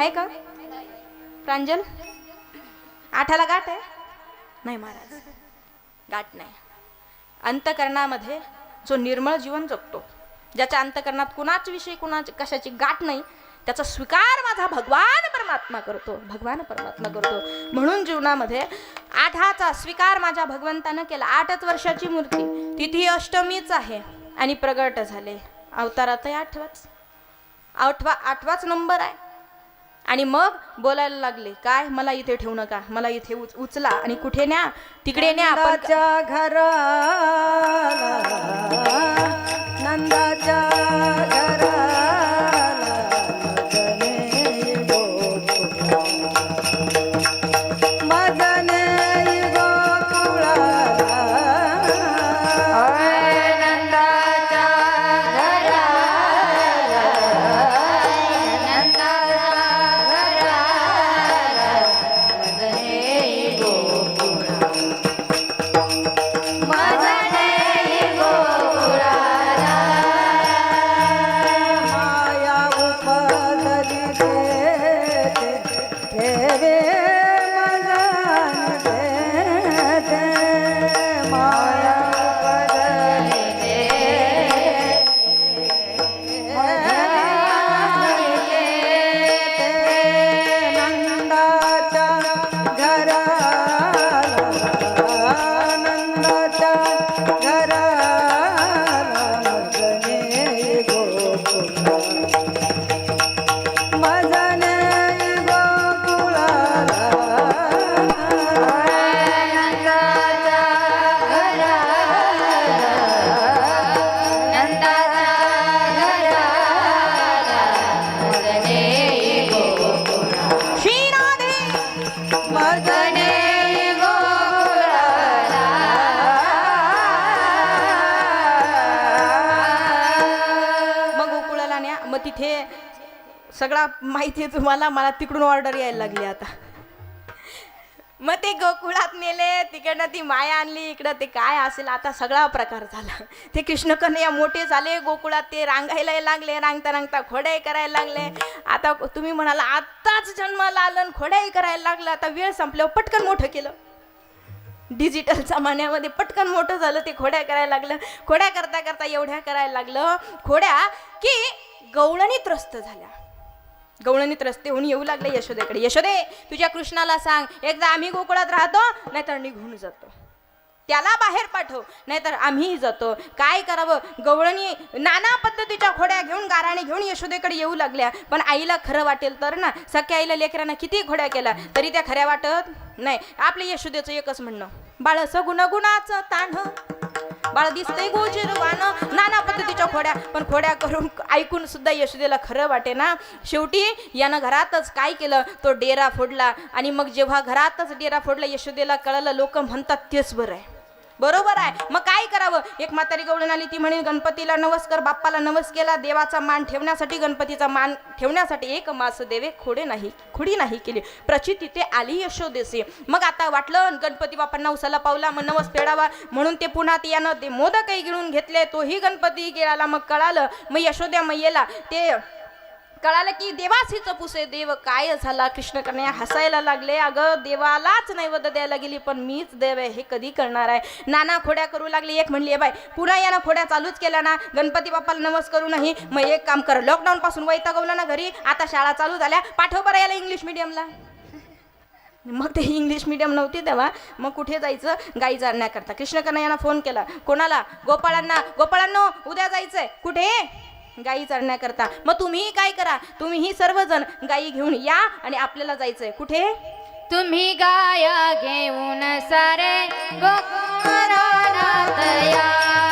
आहे का? प्रांजल? आठाला गाठ आहे? नाही महाराज गाठ नाही. अंतकरणामध्ये जो निर्मळ जीवन जगतो ज्याच्या अंतकरणात कुणाच विषयी कुणाची कशाची गाठ नाही त्याचा स्वीकार माझा भगवान परमात्मा करतो भगवान परमात्मा करतो. म्हणून जीवनामध्ये आठाचा स्वीकार माझ्या भगवंतानं केला. आठच वर्षाची मूर्ती तिथी अष्टमीच आहे आणि प्रगट झाले. अवतारातही आठवाच. आठवा आठवाच नंबर आहे. आणि मग बोलायला लागले काय? मला इथे ठेवू नका. मला इथे उच उचला आणि कुठे न्या? तिकडे न्या आपण नंदाच्या नंदाच्या घर सगळा माहिती आहे तुम्हाला मला तिकडून ऑर्डर यायला लागली आता. मग ते गोकुळात नेले तिकडनं ती माया आणली इकडं ते काय असेल आता सगळा प्रकार झाला. ते कृष्ण या मोठे झाले गोकुळात ते रांगायला लागले रांगता रांगता खोड्याही करायला लागले. आता तुम्ही म्हणाला आत्ताच जन्माला आलं आणि खोड्याही करायला लागलं आता वेळ संपल्यावर पटकन मोठं केलं. डिजिटल जमान्यामध्ये पटकन मोठं झालं ते खोड्या करायला लागलं. खोड्या करता करता एवढ्या करायला लागलं खोड्या की गवळणी त्रस्त झाल्या. गवळणीत रस्ते होऊन येऊ लागले यशोदेकडे. यशोदे तुझ्या कृष्णाला सांग. एकदा आम्ही गोकुळात राहतो नाहीतर निघून जातो. त्याला बाहेर पाठव नाहीतर आम्हीही जातो. काय करावं? गवळणी नाना पद्धतीच्या खोड्या घेऊन गाराणे घेऊन यशोदेकडे येऊ लागल्या. पण आईला खरं वाटेल तर ना सख्या आईला लेकरांना किती खोड्या केल्या तरी त्या खऱ्या वाटत नाही. आपल्या यशोदेचं एकच म्हणणं बाळस गुणगुणाचं ताण बाळ दिसतंय गोजीरवानं नाना पद्धतीच्या खोड्या. पण खोड्या करून ऐकून सुद्धा यशोदेला खरं वाटे ना. शेवटी यानं घरातच काय केलं? तो डेरा फोडला. आणि मग जेव्हा घरातच डेरा फोडला यशोदेला कळलं लोक म्हणतात तेच बरं आहे. बरोबर आहे. मग काय करावं? एक म्हातारी गवळण आली ती म्हणे गणपतीला नवस कर बाप्पाला नवस केला देवाचा मान ठेवण्यासाठी गणपतीचा मान ठेवण्यासाठी एक मास देवे खोडे नाही खुडी नाही केली. प्रचिती ते आली यशोदेसे. मग आता वाटलं गणपती बाप्पांना उसाला पावला मग नवस फेडावा. म्हणून ते पुन्हा ते यानं ते मोदकही गिळून घेतले तोही गणपती गिळाला. मग कळालं मग यशोद्या मैयेला ते कळालं की देवाच हिचं पुसे देव काय झाला? कृष्ण हसायला लागले. अगं देवालाच नैवेद्य द्यायला गेली पण मीच देव आहे हे कधी करणार आहे? नाना खोड्या करू लागली. एक म्हणली बाय पुन्हा यानं खोड्या चालूच केल्या ना? गणपती बाप्पाला नमस करू नाही मग एक काम कर लॉकडाऊन पासून वैतागवलं ना घरी? आता शाळा चालू झाल्या पाठव बरं याला इंग्लिश मिडियमला मग ते इंग्लिश मिडियम नव्हती तेव्हा. मग कुठे जायचं? गाई जाण्याकरता कृष्ण यांना फोन केला. कोणाला? गोपाळांना? गोपाळांनो उद्या जायचंय. कुठे? गाई चरण्याकरता. मग तुम्ही काय करा? तुम्हीही सर्वजण गाई घेऊन या आणि आपल्याला जायचंय. कुठे? तुम्ही गाया घेऊन सारे गोकुळात या.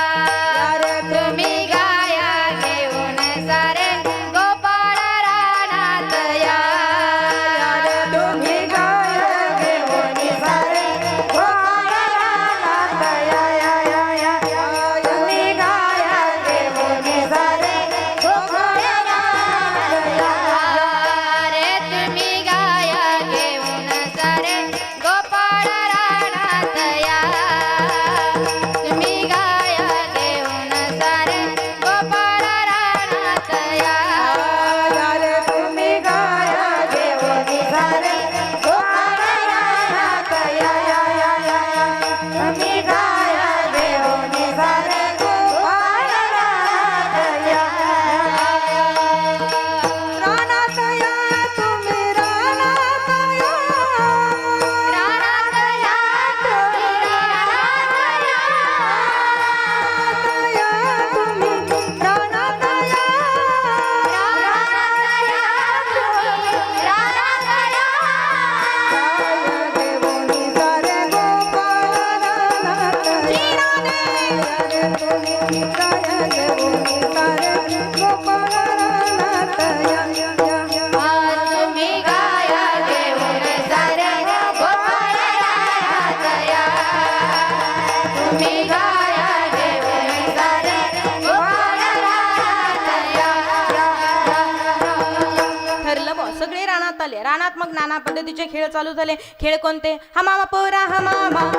रानात आले. रानात मग नाना पद्धतीचे खेळ चालू झाले. खेळ कोणते? हमामा पोरा हमामा हमामा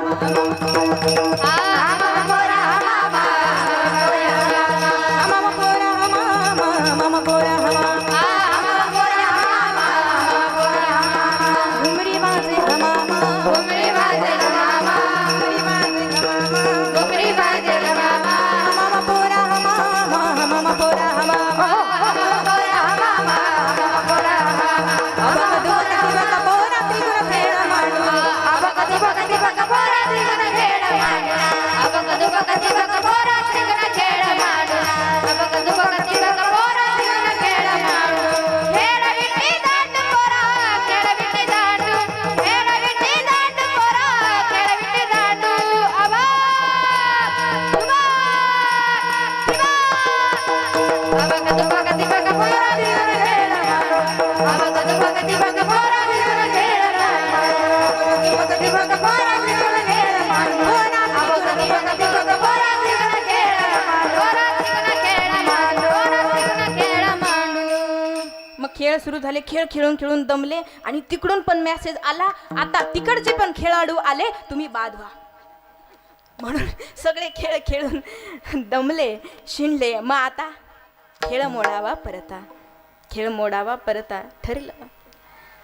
Thank you. सुरू झाले खेळ खेळून खेळून दमले आणि तिकडून पण मेसेज आला आता तिकडचे पण खेळाडू आले तुम्ही बाद व्हा. म्हणून सगळे खेळ खेळून दमले शिणले. मग आता खेळ मोडावा परता. खेळ मोडावा परता ठरलं.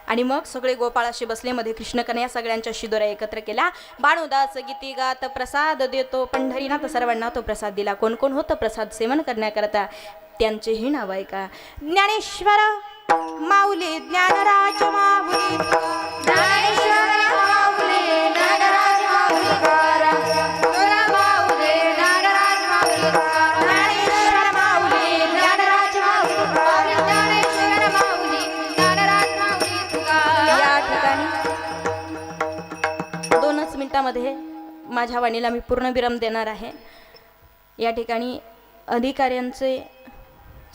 आणि मग सगळे गोपाळाशी बसले मध्ये कृष्णकन्या सगळ्यांच्या शिदोऱ्या एकत्र केला बाणुदास गीती गात प्रसाद देतो पंढरीनाथ सर्वांना तो प्रसाद दिला. कोण कोण होतं प्रसाद सेवन करण्याकरता? त्यांचेही नाव आहे का ज्ञानेश्वर माऊली ज्ञानराज माऊली ज्ञानेश्वर माऊली ज्ञानराज या ठिकाणी दोनच मिनिटामध्ये माझ्या वाणीला मी पूर्ण विराम देणार आहे. या ठिकाणी अधिकाऱ्यांचे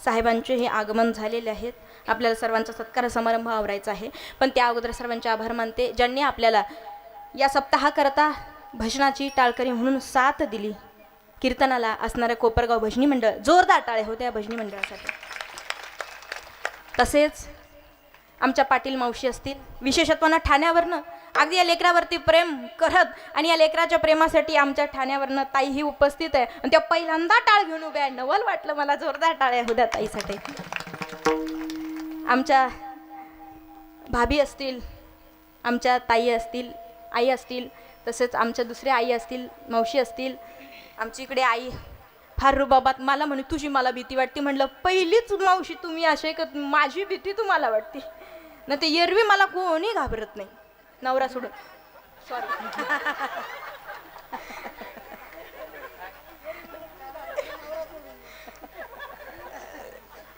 साहेबांचे हे आगमन झालेले आहेत. आपल्याला सर्वांचा सत्कार समारंभ आवरायचा आहे. पण त्या अगोदर सर्वांचे आभार मानते ज्यांनी आपल्याला या सप्ताहाकरता भजनाची टाळकरी म्हणून साथ दिली. कीर्तनाला असणाऱ्या कोपरगाव भजनी मंडळ जोरदार टाळे होते या भजनी मंडळासाठी. तसेच आमच्या पाटील मावशी असतील विशेषत्वानं ठाण्यावरनं अगदी या लेकरावरती प्रेम करत आणि या लेकराच्या प्रेमासाठी आमच्या ठाण्यावरनं ताईही उपस्थित आहे. आणि त्या पहिल्यांदा टाळ घेऊन उभ्या नवल वाटलं मला जोरदार टाळ्या होत्या ताईसाठी. आमच्या भाभी असतील आमच्या ताई असतील आई असतील तसेच आमच्या दुसऱ्या आई असतील मावशी असतील आमची इकडे आई फार रुबाबात मला म्हणे तुझी मला भीती वाटते म्हणलं पहिलीच मावशी तुम्ही असे का? माझी भीती तुम्हाला वाटते. ना ते एरवी मला कोणी घाबरत नाही. नवरा सोडून. सॉरी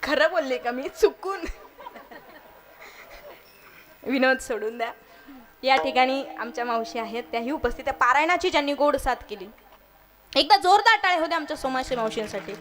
खरं बोलले का मी? चुकून. विनोद सोडून द्या. या ठिकाणी आमच्या मावशी आहेत. त्याही उपस्थित आहे पारायणाची ज्यांनी गोड साथ केली. एकदा जोरदार टाळे होते आमच्या सोमाशी मावशींसाठी.